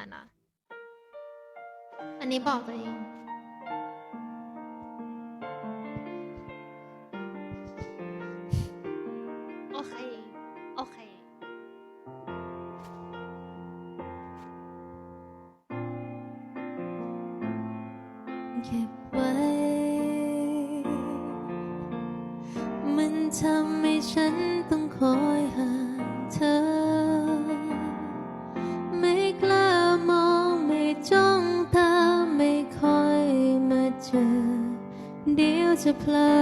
อยนะอันนี้บอกตัวเองโอเค โอเค เก็บไว้ มันทำให้ฉันต้องคอย ยวจะเพลอ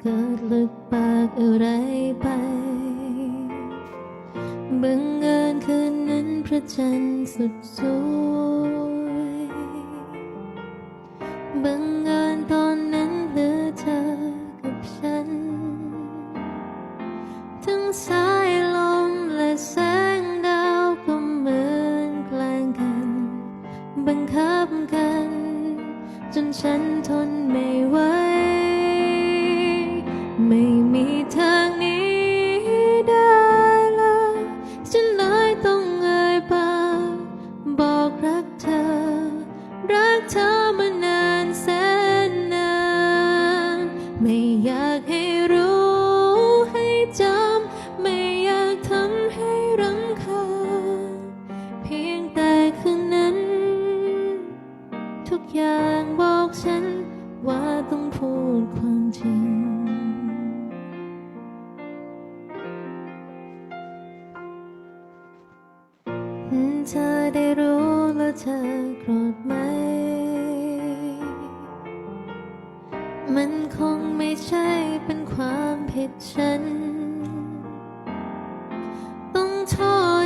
เกิดหลุดปากอะไรไปบังเอิญคืนนั้นพระจันทร์สุดสวยบัง จนฉันทนไม่ไหว ความจริง เธอได้รู้แล้วเธอโกรธไหม มันคงไม่ใช่เป็นความผิดฉัน ต้องโท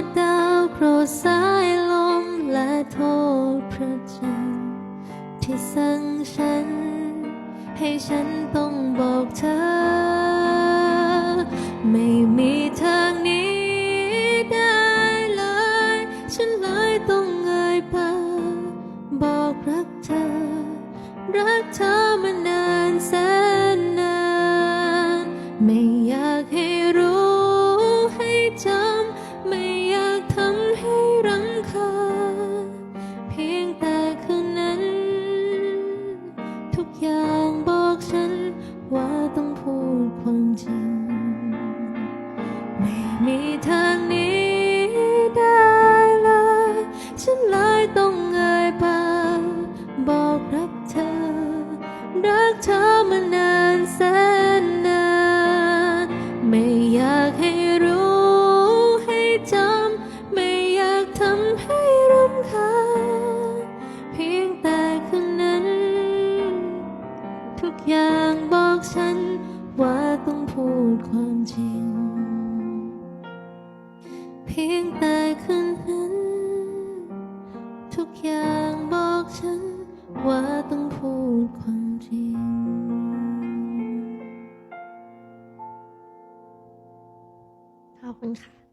ษดาวโปรดสายลมและโทษพระจันทร์ที่สั่งฉัน ให้ฉันต้องบอกเธอ ไม่มีทางนี้ได้เลย ฉันเลยต้องเอ่ยปากบอกรักเธอ รักเธอ บอกฉันว่าต้องพูดความจริง ไม่มีทางนี้ได้เลย ฉันเลยต้องเอ่ยปากบอกรักเธอ รักเธอมาน ฉันว่าต้องพูดความจริง เพียงแต่คืนนั้น ทุกอย่างบอกฉันว่าต้องพูดความจริง ขอบคุณค่ะ